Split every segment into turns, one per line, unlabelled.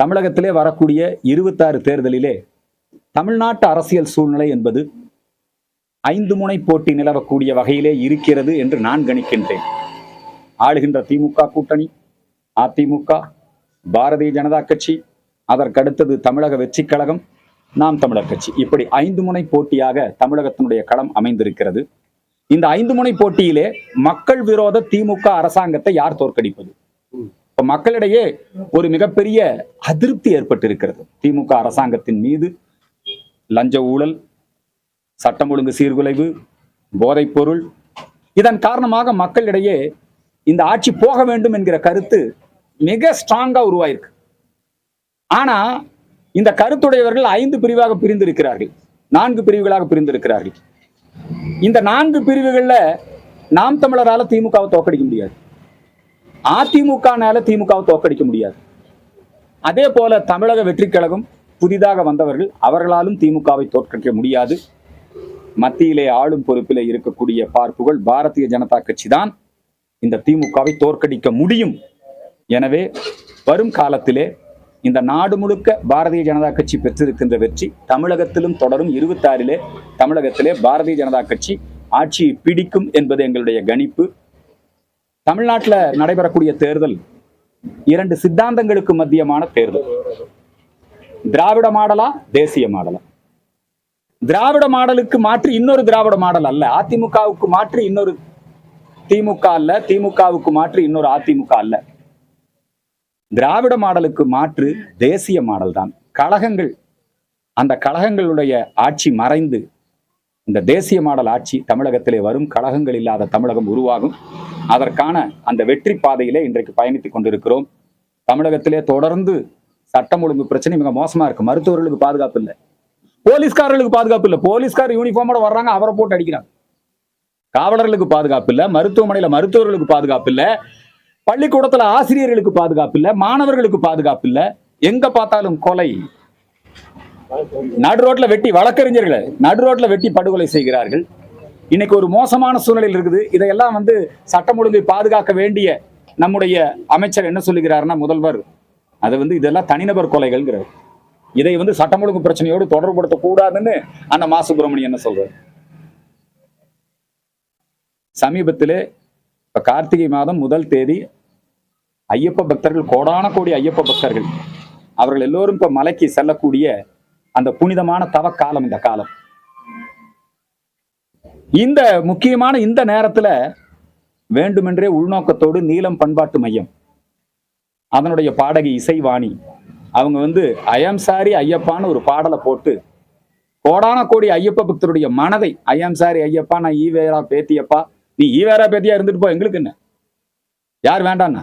தமிழகத்திலே வரக்கூடிய இருபத்தாறு தேர்தலிலே தமிழ்நாட்டு அரசியல் சூழ்நிலை என்பது ஐந்து முனை போட்டி நிலவக்கூடிய வகையிலே இருக்கிறது என்று நான் கணிக்கின்றேன். ஆளுகின்ற திமுக கூட்டணி அதிமுக பாரதிய ஜனதா கட்சி அதற்கடுத்தது தமிழக வெற்றி கழகம் நாம் தமிழர் கட்சி. இப்படி ஐந்து முனை போட்டியாக தமிழகத்தினுடைய களம் அமைந்திருக்கிறது. இந்த ஐந்து முனை போட்டியிலே மக்கள் விரோத திமுக அரசாங்கத்தை யார் தோற்கடிப்பது? மக்களிடையே ஒரு மிகப்பெரிய அதிருப்தி ஏற்பட்டிருக்கிறது. திமுக அரசாங்கத்தின் மீது லஞ்ச ஊழல் சட்டம் ஒழுங்கு சீர்குலைவு போதைப்பொருள் இதன் காரணமாக மக்களிடையே இந்த ஆட்சி போக வேண்டும் என்கிற கருத்து மிக ஸ்ட்ராங்கா உருவாயிருக்கு. ஆனா இந்த கருத்துடையவர்கள் ஐந்து பிரிவாக பிரிந்திருக்கிறார்கள். நான்கு பிரிவுகளாக பிரிந்திருக்கிறார்கள். இந்த நான்கு பிரிவுகள்ல நாம் தமிழரால திமுகவை தோற்கடிக்க முடியாது. அதிமுகனால திமுகவை தோற்கடிக்க முடியாது. அதே போல தமிழக வெற்றி கழகம் புதிதாக வந்தவர்கள் அவர்களாலும் திமுகவை தோற்கடிக்க முடியாது. மத்தியிலே ஆளும் பொறுப்பிலே இருக்கக்கூடிய பார்ப்புகள் பாரதிய ஜனதா கட்சி தான் இந்த திமுகவை தோற்கடிக்க முடியும். எனவே வரும் காலத்திலே இந்த நாடு முழுக்க பாரதிய ஜனதா கட்சி பெற்றிருக்கின்ற வெற்றி தமிழகத்திலும் தொடரும். இருபத்தாறிலே தமிழகத்திலே பாரதிய ஜனதா கட்சி ஆட்சியை பிடிக்கும் என்பது எங்களுடைய கணிப்பு. தமிழ்நாட்டில் நடைபெறக்கூடிய தேர்தல் இரண்டு சித்தாந்தங்களுக்கு மத்தியமான தேர்தல். திராவிட மாடலா தேசிய மாடலா? திராவிட மாடலுக்கு மாற்று இன்னொரு திராவிட மாடல் அல்ல. அதிமுகவுக்கு மாற்று இன்னொரு திமுக அல்ல. திமுகவுக்கு மாற்று இன்னொரு அதிமுக அல்ல. திராவிட மாடலுக்கு மாற்று தேசிய மாடல் தான் கழகங்கள் அந்த கழகங்களுடைய ஆட்சி மறைந்து இந்த தேசிய மாடல் ஆட்சி தமிழகத்திலே வரும். கழகங்கள் இல்லாத தமிழகம் உருவாகும். அதற்கான அந்த வெற்றி பாதையிலே இன்றைக்கு பயணித்துக் கொண்டிருக்கிறோம். தமிழகத்திலே தொடர்ந்து சட்டம் ஒழுங்கு பிரச்சனை மிக மோசமா இருக்கு. மருத்துவர்களுக்கு பாதுகாப்பு இல்லை. போலீஸ்காரர்களுக்கு பாதுகாப்பு இல்லை. போலீஸ்கார் யூனிஃபார்மோட வர்றாங்க அவரை போட்டு அடிக்கிறாங்க. காவலர்களுக்கு பாதுகாப்பு இல்லை. மருத்துவமனையில மருத்துவர்களுக்கு பாதுகாப்பு இல்லை. பள்ளிக்கூடத்துல ஆசிரியர்களுக்கு பாதுகாப்பு இல்லை. மாணவர்களுக்கு பாதுகாப்பு இல்லை. எங்க பார்த்தாலும் கொலை. நடு ரோட்ல வெட்டி வழக்கறிஞர்களை நடு ரோட்ல வெட்டி படுகொலை செய்கிறார்கள். இன்னைக்கு ஒரு மோசமான சூழ்நிலையில் இருக்குது. இதையெல்லாம் வந்து சட்டம் ஒழுங்கை பாதுகாக்க வேண்டிய நம்முடைய அமைச்சர் என்ன சொல்லுகிறாருன்னா முதல்வர். அது வந்து இதெல்லாம் தனிநபர் கொலைகள்ங்கிறார். இதை வந்து சட்டம் ஒழுங்கு பிரச்சனையோடு தொடர்புபடுத்த கூடாதுன்னு அந்த மா. சுப்பிரமணியம் என்ன சொல்றாரு? சமீபத்திலே இப்ப கார்த்திகை மாதம் முதல் தேதி ஐயப்ப பக்தர்கள் கோடான கோடி ஐயப்ப பக்தர்கள். அவர்கள் எல்லோரும் இப்ப மலைக்கு செல்லக்கூடிய அந்த புனிதமான தவக்காலம் இந்த காலம். இந்த முக்கியமான இந்த நேரத்துல வேண்டுமென்றே உள்நோக்கத்தோடு நீலம் பண்பாட்டு மையம் அதனுடைய பாடகி இசைவாணி அவங்க வந்து ஐயம் சாரி ஐயப்பான்னு ஒரு பாடலை போட்டு கோடான கோடி ஐயப்ப பக்தருடைய மனதை ஐயம் சாரி ஐயப்பா நான் ஈவேரா பேத்தியப்பா நீ ஈவேரா பேத்தியா இருந்துட்டு போ எங்களுக்கு என்ன? யார் வேண்டாண்ணா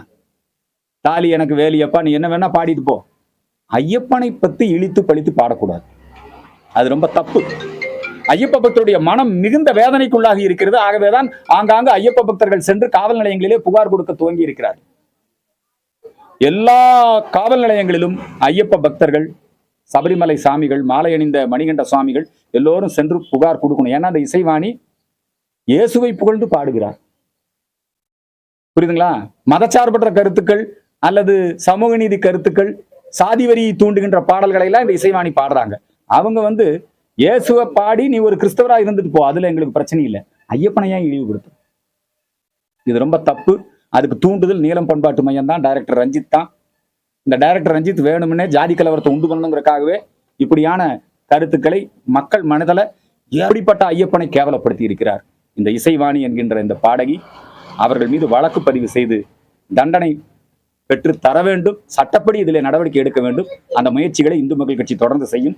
தாலி எனக்கு வேலியப்பா நீ என்ன வேணா பாடிட்டு போ. ஐயப்பனை பத்தி இழித்து பழித்து பாடக்கூடாது. அது ரொம்ப தப்பு. ஐயப்ப பக்தருடைய மனம் மிகுந்த வேதனைக்குள்ளாகி இருக்கிறது. ஆகவேதான் ஆங்காங்கு ஐயப்ப பக்தர்கள் சென்று காவல் நிலையங்களிலே புகார் கொடுக்க துவங்கி இருக்கிறார். எல்லா காவல் நிலையங்களிலும் ஐயப்ப பக்தர்கள் சபரிமலை சாமிகள் மாலை அணிந்த மணிகண்ட சுவாமிகள் எல்லோரும் சென்று புகார் கொடுக்கணும். ஏன்னா அந்த இசைவாணி இயேசுவை புகழ்ந்து பாடுகிறார். புரியுதுங்களா? மதச்சார்பற்ற கருத்துக்கள் அல்லது சமூக நீதி கருத்துக்கள் சாதி வரி தூண்டுகின்ற பாடல்களை எல்லாம் இந்த இசைவாணி பாடுறாங்க. அவங்க வந்து இயேசுவை பாடி நீ ஒரு கிறிஸ்தவரா இருந்துட்டு போ. அதுல எங்களுக்கு பிரச்சனை இல்லை. ஐயப்பனை ஏன் இழிவுபடுத்து? இது ரொம்ப தப்பு. அதுக்கு தூண்டுதல் நீளம் பண்பாட்டு மையம் தான். டைரக்டர் ரஞ்சித் தான். இந்த டைரக்டர் ரஞ்சித் வேணும்னே ஜாதி கலவரத்தை உண்டு பண்ணணுங்கிறக்காகவே இப்படியான கருத்துக்களை மக்கள் மனதில் எப்படிப்பட்ட ஐயப்பனை கேவலப்படுத்தி இருக்கிறார்? இந்த இசைவாணி என்கின்ற இந்த பாடகி அவர்கள் மீது வழக்கு பதிவு செய்து தண்டனை பெற்று தர வேண்டும். சட்டப்படி இதில் நடவடிக்கை எடுக்க வேண்டும். அந்த முயற்சிகளை இந்து மக்கள் கட்சி தொடர்ந்து செய்யும்.